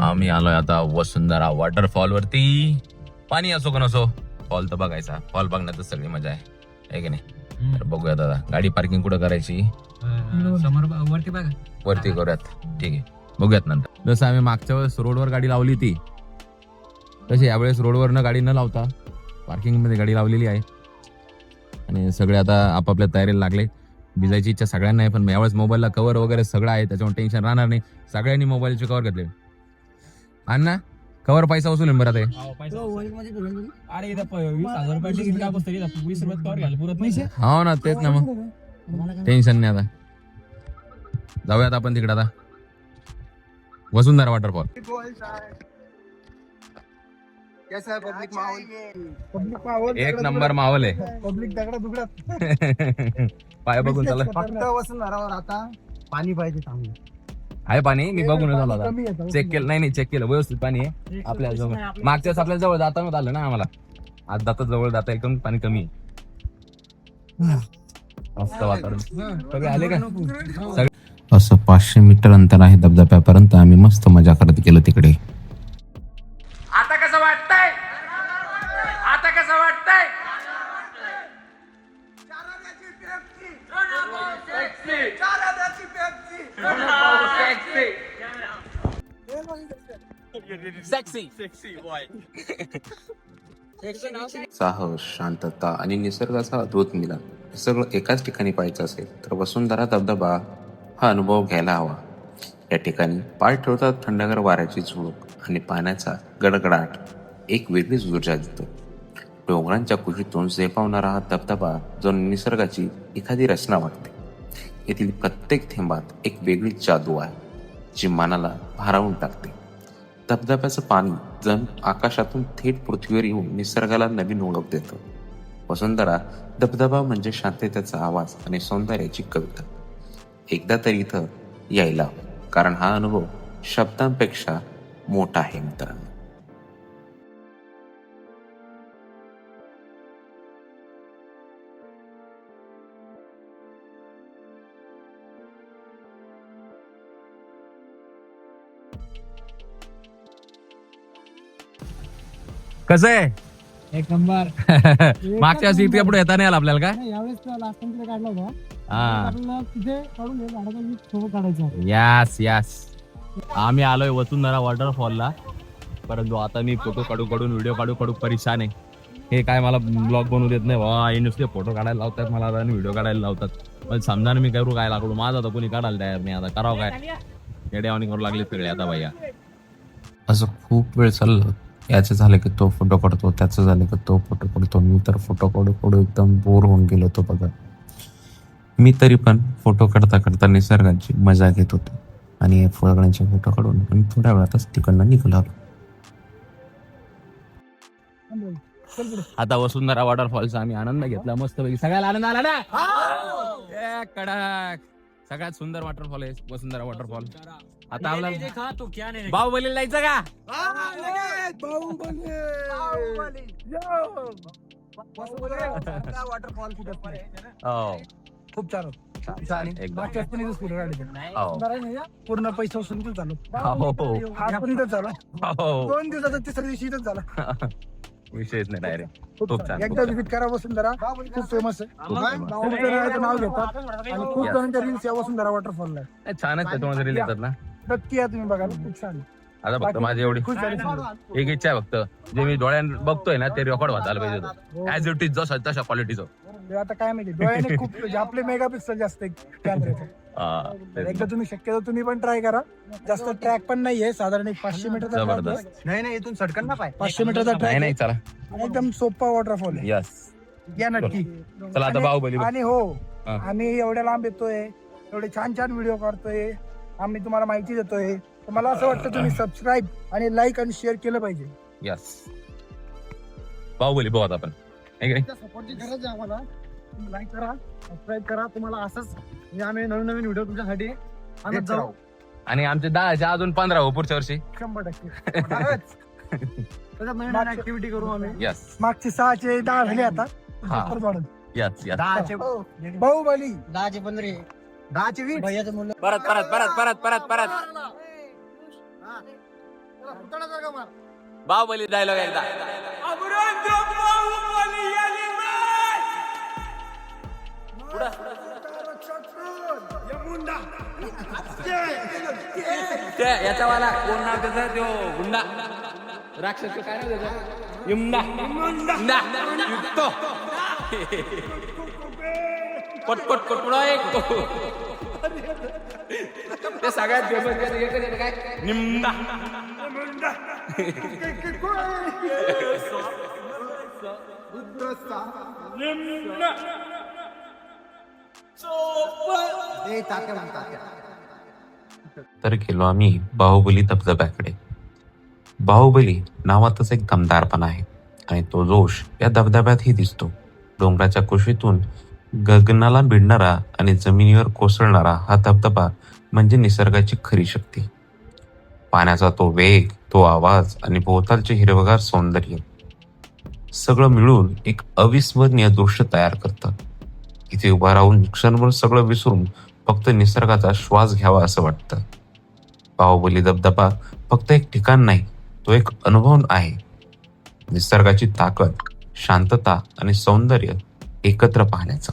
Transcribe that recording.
आम्ही आलोय आता वसुंधरा वॉटरफॉल वरती पाणी असो का नसो फॉल तर बघायचा. फॉल बघण्यातच सगळी मजा आहे. है की नाही? तर बघूया दादा गाडी पार्किंग कुठं करायची? समोर वरती बघा. वरती करूयात. ठीक आहे. बघूयात नंतर. जसं आम्ही मागच्या वेळेस रोडवर गाडी लावली ती तशी यावेळेस रोडवर न गाडी न लावता पार्किंगमध्ये गाडी लावलेली आहे. आणि सगळे आता आपापल्या तयारीला लागले. भिजायची इच्छा सगळ्यांना आहे पण यावेळेस मोबाईलला कव्हर वगैरे सगळं आहे त्याच्यामुळे टेन्शन राहणार नाही. सगळ्यांनी मोबाईलचे कव्हर घेतले. अण्णा कव्हर पैसा वसूल आहे बरं ते अरे वीस रुपये कवर हो ना तेच ना मग. टेन्शन नाही आता. जाऊयात आपण तिकडे आता. वसुंधरा वॉटरफॉल कैसा है पब्लिक माहौल? पब्लिक माहोल एक नंबर माहोल आहे पब्लिक दगडा दुगड्यात पाय बघून चालत फक्त आता पाणी पाहिजे चांगलं. आहे पाणी? मी बघून झालं आता. येतं चेक केलं. नाही नाही चेक केलं. व्यवस्थित पाणी आहे. आपल्या जवळ. मागच्या वेळेस आपल्या जवळ जाताना आलं ना आम्हाला. आज जाता जवळ जाता एकदम पाणी कमी आहे. मस्त वातावरण. सगळे आले का? असं पाचशे मीटर अंतर आहे धबधब्यापर्यंत आम्ही मस्त मजा करत गेलो तिकडे. साहस शांतता आणि निसर्गाचा अद्भुत मिलन. सगळं एकाच ठिकाणी पाहायचं असेल तर वसुंधरा धबधबा हा अनुभव घ्यायला हवा. या ठिकाणी पाय ठेवतात थंडगार वाऱ्याची झुळूक आणि पाण्याचा गडगडाट. एक वेगळीच ऊर्जा देतो. डोंगरांच्या कुशीतून झेपावणारा हा धबधबा जो निसर्गाची एखादी रचना वाटते. येथील प्रत्येक थेंबात एक वेगळीच जादू आहे जी मनाला भारावून टाकते. धबधब्याचं पाणी जण आकाशातून थेट पृथ्वीवर येऊन निसर्गाला नवीन ओळख देतं वसुंधरा धबधबा म्हणजे शांततेचा आवाज आणि सौंदर्याची कविता एकदा तरी इथं यायला हवं. कारण हा अनुभव शब्दांपेक्षा मोठा आहे मित्रांनो कसं आहे? एक नंबर. मागच्या सीट पुढे येता नाही आला आपल्याला का? यावेळेस लास्ट टाइम तिथे काढला होता. हा. आपल्याला तिथे काढून घे झाडाचा वीज सोबत काढायचा. यास यास आम्ही आलोय वसुंधरा वॉटरफॉलला परंतु आता मी फोटो काढू काढून व्हिडिओ काढू काढू परेशान आहे. हे काय मला ब्लॉग बनवू देत नाही वा हे नुसते फोटो काढायला लावतात मला आता आणि व्हिडिओ काढायला लावतात. पण समजा मी करू काय लागलो? माझा तर कोणी काढायला तयार नाही आता. करावं काय? येड्यावानी करू लागले सगळे आता भैया. असं खूप वेळ चाललं. याचं झालं की तो फोटो काढतो त्याचं झालं की तो फोटो काढतो. मी तर फोटो काढू काढू एकदम बोर होऊन गेलो होतो बघा. मी तरी पण फोटो काढता काढता निसर्गाची मजा घेत होतो. आणि फळगणांचे फोटो काढून मी थोड्या वेळातच तिकडनं निघालो आलो. आता वसुंधरा वॉटरफॉलचा आम्ही आनंद घेतला. मस्त पैकी सगळ्याला आनंद आला ना? ए, कडक. सगळ्यात सुंदर वॉटरफॉल आहे वसुंधरा वॉटरफॉल आता आपला बाहुबलीला जायचं का? वॉटरफॉल हो. खूप छान. एकदम. हो. पूर्ण पैसा पण चालू. हो, हो. हा पण इथंच झाला हो. दोन दिवसाचा तिसऱ्या दिवशी इथंच झाला. विषयच नाही डायरेक्ट खूप छान. छान, एकदा छान. विजिट करा वसुंधरा. खूप फेमस आहे. खूप नाव घेतात. आणि खूप Yes. जणांच्या रील्स या वसुंधरा वॉटरफॉलला आहे. नाही, छानच आहे तुम्हाला रील येतात ना? नक्की या तुम्ही बघा खूप छान आता फक्त माझी एवढी छान आहे. एक इच्छा आहे फक्त. जे मी डोळ्यान बघतोय ना ते रेकॉर्ड व्हायला पाहिजे. ऍज इट इज जसं तशा क्वालिटीचं ते आता काय माहिती डोळ्याने खूप म्हणजे आपले मेगापिक्सल जास्त आहे कॅमेऱ्याचे एकदा तुम्ही शक्यतो तुम्ही पण ट्राय करा. जास्त ट्रॅक पण नाहीये साधारण एक पाचशे मीटरचा track जबरदस्त. आहे. नाही नाही इथून सडकन ना पाय. पाचशे मीटरचा नाही ट्रॅक नाही चला. एकदम सोपा वॉटरफॉल आहे. यस या नक्की. चला आता बाहुबली बघ. आणि हो हा. आम्ही एवढ्या लांब येतोय एवढे छान छान व्हिडिओ काढतोय आम्ही तुम्हाला माहिती देतोय. तर मला असं वाटतं तुम्ही सबस्क्राईब आणि लाईक आणि शेअर केलं पाहिजे. यस बाहुबली बघू आता आपण. है की नाही? सपोर्टची गरज आहे आम्हाला. लाईक करा सबस्क्राईब करा. तुम्हाला असंच म्हणजे आम्ही नवीन नवीन व्हिडिओ तुमच्यासाठी आणत जाऊ. आणि आमचे दहाच्या अजून पंधरा हो पुढच्या वर्षी. शंभर टक्के. त्याच्यात नवीन नवीन ऍक्टिव्हिटी करू आम्ही. यस मागचे सहाचे दहा झाले आता. हा. परत वाढत. यस यस दहाचे बाहुबली. दहाचे पंधरा. दहाची वीट भैयाचं मुलं. परत परत परत परत परत परत. बाहुबली डायलॉग एकदा. ते याच्यावाला कोण नाव त्याचं? त्यो गुंडा राक्षस काय नाव त्याचं? इमडा इमडा युक्तो पटपट कोटडा एक. ते सगळ्यात फेमस एकच काय? निमडा ए तात्या म्हण, तात्या. तर गेलो आम्ही बाहुबली धबधब्याकडे. बाहुबली नावातच एक दमदारपणा आहे आणि तो जोश या धबधब्यातही दिसतो. डोंगराच्या कुशीतून गगनाला भिडणारा आणि जमिनीवर कोसळणारा हा धबधबा म्हणजे निसर्गाची खरी शक्ती. पाण्याचा तो वेग तो आवाज आणि भोवतालचे हिरवगार सौंदर्य सगळं मिळून एक अविस्मरणीय दृश्य तयार करतं. इथे उभा राहून क्षणभर सगळं विसरून फक्त निसर्गाचा श्वास घ्यावा असं वाटतं. बाहुबली धबधबा फक्त एक ठिकाण नाही तो एक अनुभव आहे. निसर्गाची ताकद शांतता आणि सौंदर्य एकत्र पाहण्याचा.